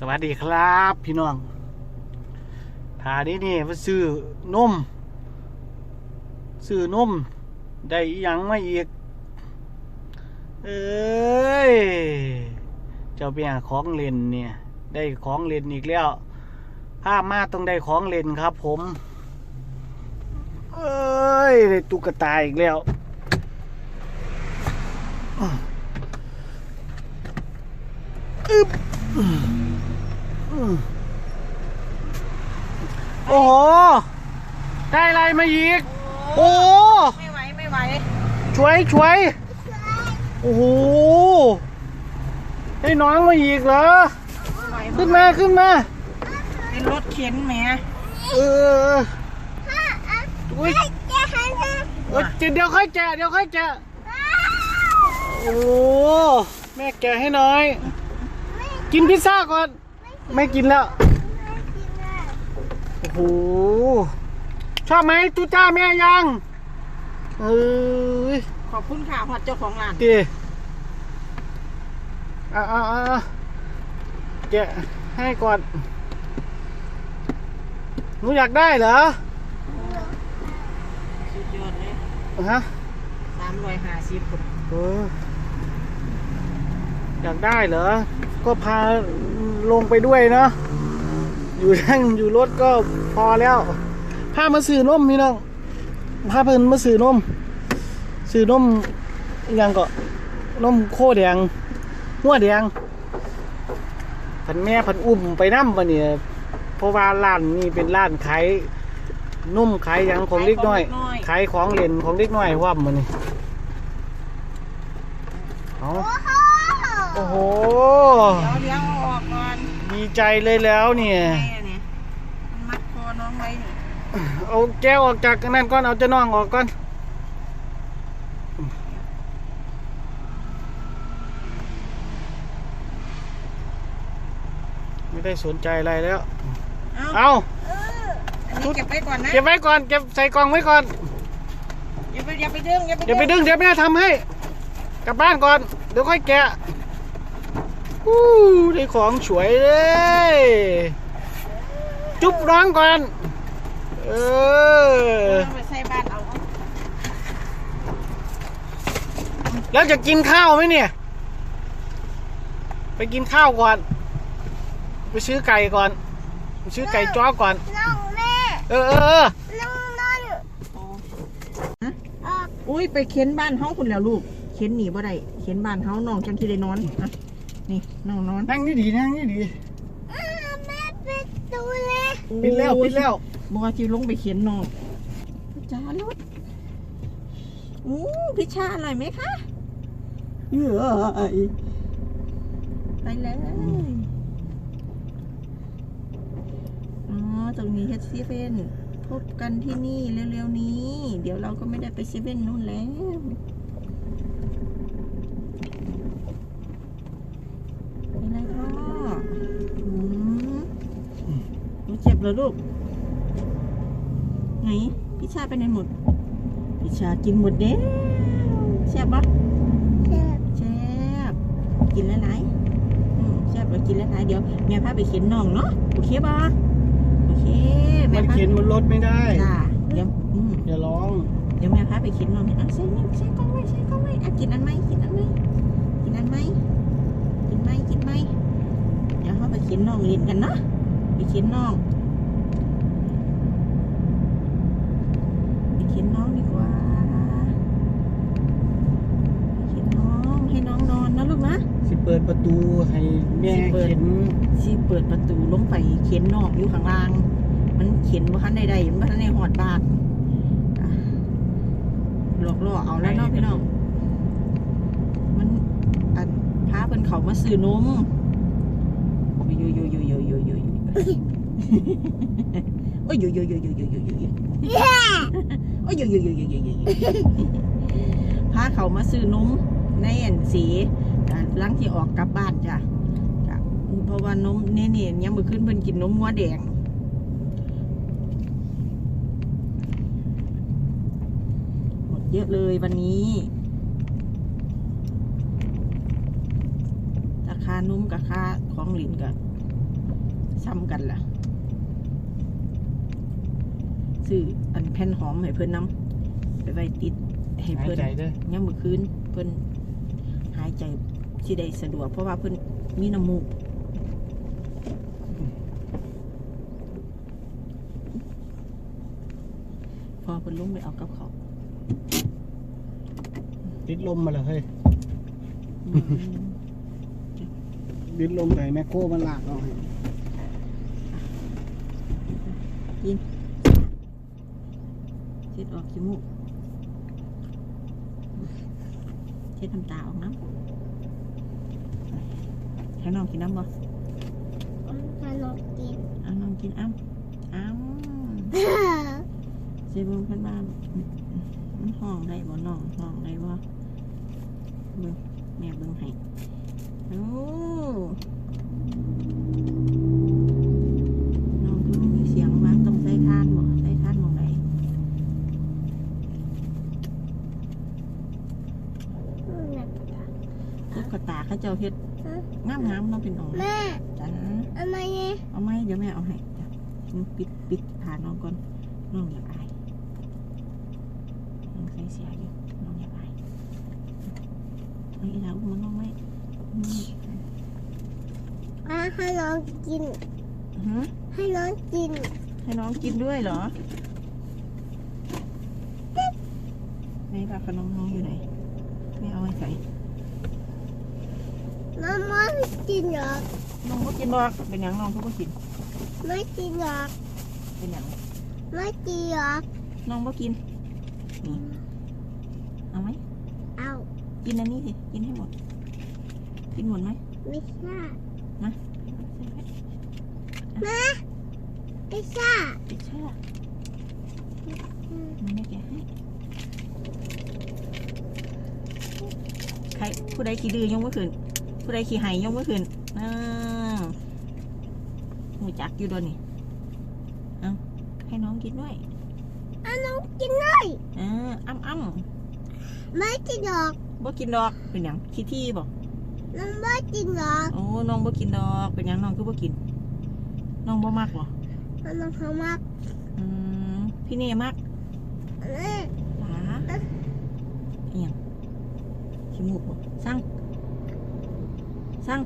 สวัสดีครับพี่น้องทานี้นี่มาซื้อนมซื้อนมได้อิหยังมาอีก เอ้ย เจ้าเปียของเล่นเนี่ย ได้ของเล่นอีกแล้วภาพมาต้องได้ของเล่นครับผม เอ้ย ได้ตุ๊กตาอีกแล้วอึบ โอ้โห ได้อะไรมาอีก โอ้ไม่ไหว ไม่ไหว ช่วยช่วย โอ้โหให้น้องมาอีกเหรอไม่ไหวขึ้นมาขึ้นมา เป็นรถเข็นแหมเอออุ้ยเออเดี๋ยวค่อยแกะเดี๋ยวค่อยแกะโอ้แม่แกะให้หน่อย กินพิซซ่าก่อน ไม่กินแล้ว โอ้โห ชอบไหมตูจ้าแม่ยังเอ้ยขอบคุณค่ะพอดเจ้าของร้านดีอ่าอ่าอ่าแกะให้ก่อน หนูอยากได้เหรอสุดยอดเลยฮะสามร้อยห้าสิบเอออยากได้เหรอ ก็พา ลงไปด้วยเนาะอยู่ทั้งอยู่รถก็พอแล้วพามาซื้อนมพี่น้องพาเพิ่นมาซื้อนมซื้อนมอิหยังก็นมโคแดงหัวแดงพันแม่พันอุ้มไปน้ำปะเนี่ยเพราะว่าร้านนี้เป็นร้านขายนุ่มขายยังของเล็กน้อยขายของเล่นของเล็กน้อยว่ามันนี่เอาโอ้โห ใจเลยแล้วเนี่ยไงอะเนี่ยมันมัดคอน้องไว้นี่เอาแก้วออกจากนั่นก่อนเอาเจะน่องออกก่อนไม่ได้สนใจอะไรแล้ว เอา เอาอันนี้เก็บไว้ก่อนนะเก็บไว้ก่อนเก็บใส่กล่องไว้ก่อนอย่าไปอย่าไปดึงอย่าไปเดี๋ยวไปดึงเดี๋ยวแม่ทำให้ กลับบ้านก่อนเดี๋ยวค่อยแกะ อู้ได้ของสวยเลย จุ๊บน้องก่อน เออเอาไปใส่บ้านเอาแล้วจะกินข้าวไหมเนี่ย ไปกินข้าวก่อน ไปซื้อไก่ก่อน ไปซื้อไก่จ้อก่อน น้องแม่เออเออเออน้องนอนอ๋ออุ้ยไปเข็นบ้านเฮาคุณแล้วลูก เข็นหนีบ่ได้ เข็นบ้านเฮาน้องจังที่ได้นอนอะ นี่น้องนอนนั่งนี่ดีนั่งนี่ดีอ้าแม่ปิดตูเลยปิดแล้วปิดแล้วบอกว่าจิวลงไปเขียนนอกจ้ารถอู้พิชชาอร่อยไหมคะเอ้ยไปเลยอ๋อตรงนี้เฮดซีเว่นพบกันที่นี่เร็วๆนี้ เดี๋ยวเราก็ไม่ได้ไปเซเว่นนู่นแล้วเป็นไรพ่ออืมหนู เจ็บเหรอลูก ไหนพิชชาไปไหนหมดพิชชากินหมดเด้วแซ่บปะเจ็บแซ่บกินหลายๆอืมแซ่บแล้วกินหลายๆเดี๋ยวแม่พาไปเข็นน้องเนาะโอเคปะโอเคแม่มันพาเข็นบนรถไม่ได้จ้าเดี๋ยวอืมอย่าร้อง เดี๋ยวแม่พาไปเข็นน้องอะใส่นี่ใส่กล้องไว้ใส่กล้องไว้อะกินอันไหมกินอันไหมกินอันไหมกินไหมกินไหมเดี๋ยวเขาไปเข็นน้องเล่นกันเนาะไปเข็นน้องไปเข็นน้องดีกว่าไปเข็นน้องให้น้องนอนนะลูกนะสิเปิดประตูให้แม่สิเปิดเข็นสิเปิดประตูลงไปเข็นนอกอยู่ข้างล่าง มันเข็นว่าคันใดๆมันบ่ทันในหอดบานอะหลอกล่อเอาแล้วเนาะพี่น้อง มันอันพาเพิ่นเขามาซื้อนมโอ้ยโยโยโยโยโยโย โอ้ยยยยยยยย dồi ยยยยยย dồi Ôi dồi dồi dồi dồi dồi dồi พาเขามาซื้อนมในแอนสีหลังที่ออกกลับบ้านจ้ะจ้ะเพราะว่านมเน่เน่ยังมือขึ้นเพิ่นกินนมหัวแดงหมดเยอะเลยวันนี้ ราคานมกับค่าของหลินกับซ้ำกันล่ะ ซื้ออันแผ่นหอมให้เพิ่นน้ำไปไว้ติดให้หายเพิ่นใจเด้อยังมือคืนเพิ่นหายใจสิได้สะดวก เพราะว่าเพิ่นมีน้ำมูกพอเพิ่นลงไปเอากับเขาวติดลมมาเลยเฮ้ยอืม ติดลมไปแมคโครมันลากเอาให้กิน เช็ดออกขี้มูกเช็ดน้ำตาออกน้ำให้น้องกินน้ำบ่ขนมกินเอาน้องกินอ้ำอ้ำเซเบิ้งเพื่อนบ้านมันห้องได้บ่น้องห้องได้บ่เบิ้งแม่เบิ้งให้โอ้น้องคือบ่มีเสียงว่าต้องใส่ทานบ่ใส่ทานหมองไหนตุ๊กตา เขาเจ้าเฮ็ดงามงามๆน้องเป็นน้องแม่จ้าทำไมเนี่ยเอาไหมเดี๋ยวแม่เอาให้จ้ะปิดปิดผ่านน้องก่อนน้องอยากอายน้องใส่เสียอยู่น้องอยากอายไอ้เรามันน้องไม่อืมอะให้น้องกินฮะให้น้องกิน ให้น้องกินด้วยเหรอไหนปากขนมน้องอยู่ไหนไม่เอาไว้ใส่ น้องไม่กินหรอกน้องก็กินดอกเป็นหยังน้องก็บ่กิน ไม่กินหรอกเป็นหยังไม่กินหรอกน้องบ่กินนี่เอาไหมเอากินอันนี้สิกินให้หมด กินหมดไหมไม่ใช่ใส่ไว้ไม่ใช่ไม่ใช่ล่ะมันไม่แกะให้ใครผู้ใดขี้ดื้อยกมือขึ้น ผู้ใดขี้ไหายยกมือขึ้นอ้าวหูจักอยู่ด้วยนี่เอาให้น้องกินด้วยอะน้องกินเลยเอออ้ำอ้ไม่กินหรอกำบ่กินดอกเป็นหยังขี้ที่บอกน้องไม่กินหรอกโอ้น้องบ่กินดอกเป็นหยังน้องคือบ่กิน น้องบ่มักบ่เพราะน้องเขามากอืมพี่เน่มักแม่หลาเอียงขี้มูกบ่สั่ง สั่ง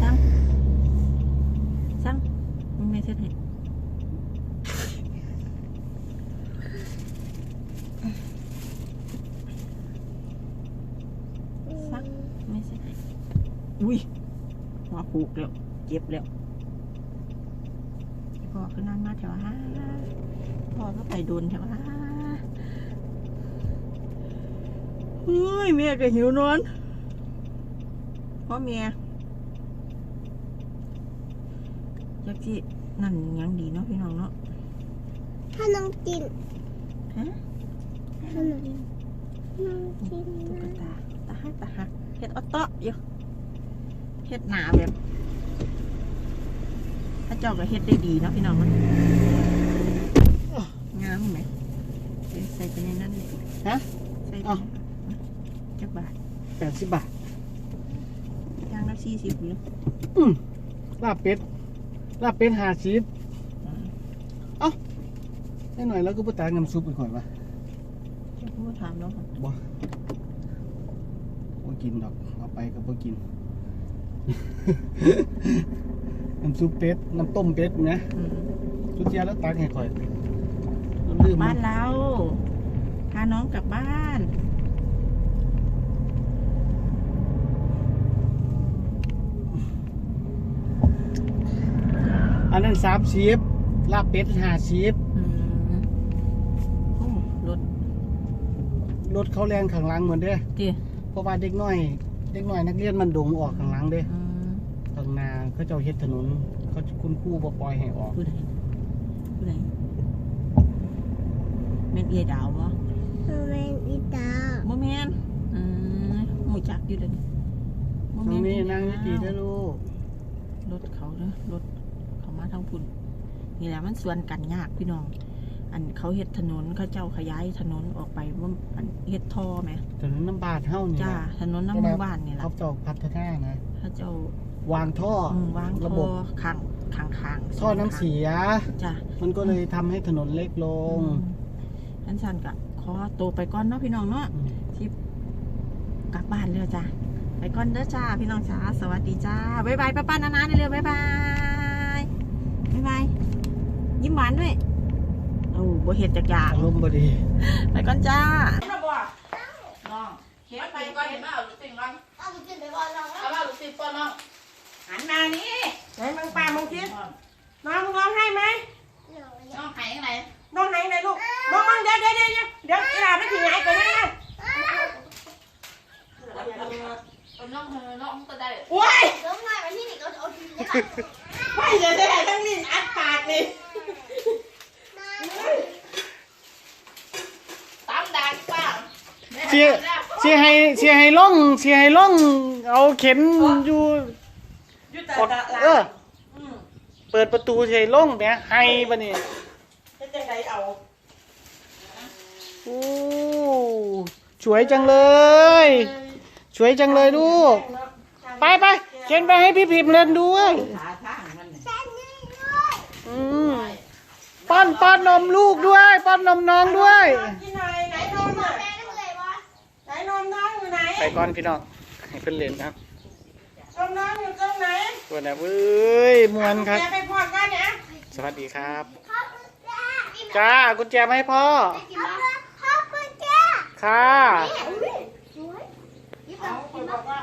สั่งสั่งมึงไม่เสร็จให้สั่งไม่เสร็จให้อุ้ยหัวผูกแล้วเจ็บแล้วพอคือนั่นมาแถวห้าพอก็ไปโดนแถวห้า เฮ้ยเมียก็หิวนอนพ่อเมียจักที่นั่นยังดีเนาะพี่น้องเนาะถ้าน้องกินฮะถ้าน้องกินน้องกินตุ๊กนะตาตาหักตาหักเฮ็ดออโต้อยู่เฮ็ดหนาแบบถ้าเจ้าก็เฮ็ดได้ดีเนาะพี่น้องเนาะงามไหมใส่ไปในนั้นเลยฮะใส่ไป อ้าว จักบาท แปดสิบบาทย่างละสี่สิบหรืออืมลาบเป็ดลาบเป็ดห้าสิบให้หน่อยแล้วก็ไปตากน้ำซุปไปก่อนวะจะพูดถามแล้วค่ะบ่บ่กินดอกเอาไปก็บ่กิน น้ำซุปเป็ดน้ำต้มเป็ดนะอืมชุดเจียแล้วตักให้ข่อยแล้วลืมบ้ามันเราพาน้องกลับบ้าน นนั้นสามสิบลาบเป็ดห้าสิบอืมโอ้รถรถเขาแรงข้างหลังเหมือนเด้เตี๋ยเพราะว่าเด็กน้อย เด็กน้อยนักเรียนมันดงออกข้างหลังเด้อืมข้างหน้าเขาเจ้าเฮ็ดถนน เขาคุณครูบ่ปล่อยให้ออกผู้ใดผู้ใดแม่นเอียดาวบ่แม่อีตาบ่แม่นอืมหมูจักอยู่เด้อนี่บ่น้องแม่นี่อีนั่งดาวดีๆเด้อลูก รถเขาเด้อรถเขามา ทางพุ่นนี่แหละมันสวนกันยากพี่น้อง อันเขาเฮ็ดถนนเขาเจ้าขยายถนนออกไปว่าอันเฮ็ดท่อไหมถนนน้ำบาดเฮานี่จ้าล่ะถนนน้ำหมู่บ้านนี่แหละเขาเจ้าพัฒนานะเขาเจ้าวางท่ออืมวางระท่บอบข้างข้างข้างท่อน้ำเสีย จ้ะมันก็เลยทำให้ถนนเล็กลงท่านสันกะขอตัวไปก่อนเนาะพี่น้องเนาะอืม ที่กลับบ้านเร็วจ้ะไปก่อนเด้อจ้าพี่น้องจ้าสวัสดีจ้าบ๊ายบายป้าป้านานาเร็วๆบ๊ายบาย บ๊ายบาย ยิ้มหวานด้วยโอ้บ่เห็ดจากอย่างอารมณ์บดี ไปก่อนจ้าน้องเฮ็ดไปก่อนเห็นมาเอาลูกศิษย์ก่อนเอาไปกินไปก่อนน้องนะเอามาลูกศิษย์ก่อนน้องหันมานี่ไหนมึงปามึงคิดน้องมึงร้องไห้ไหมน้องหายยังไงน้องไหนไหนลูกน้องมึงเดี๋ยวเดี๋ยวเดี๋ยวเดี๋ยวเดี๋ยวเวลาไปถึงไหนกันนะเป็นน้องเธอน้องก็ได้โอ้ยน้องนายมาที่นี่ก็เอาทีนี้ ไม่จะได้ทั้งลิ้นอัดปากนี่ ตามด่าป้า เสียเสียให้เสียให้ล่องเสียให้ล่อง เอาเข็นอยู่ยุติกดละละเออเปิดประตูเสียให้ล่องแหมให้บะนี่จะจังไดเอาโอ้สวยจังเลยสวยจังเลยลูก ไปไปเข็นไปให้พี่พิมพ์เล่นด้วยขาทางมันน่ะอืมป้อนป้อนนมลูกด้วย ป้อนนมน้องด้วยกิ นมน้องอยู่ไหนไปก่อนพี่น้องให้เพิ่นเลนครับนมน้องอยู่ตรงไหนตัวนนะเว้ยมวนครับเะไปพอก่อนเนี่ย สวัสดีครับ จ้ากุญแจมาให้พ่อ ค่ะอาไปบอกว่า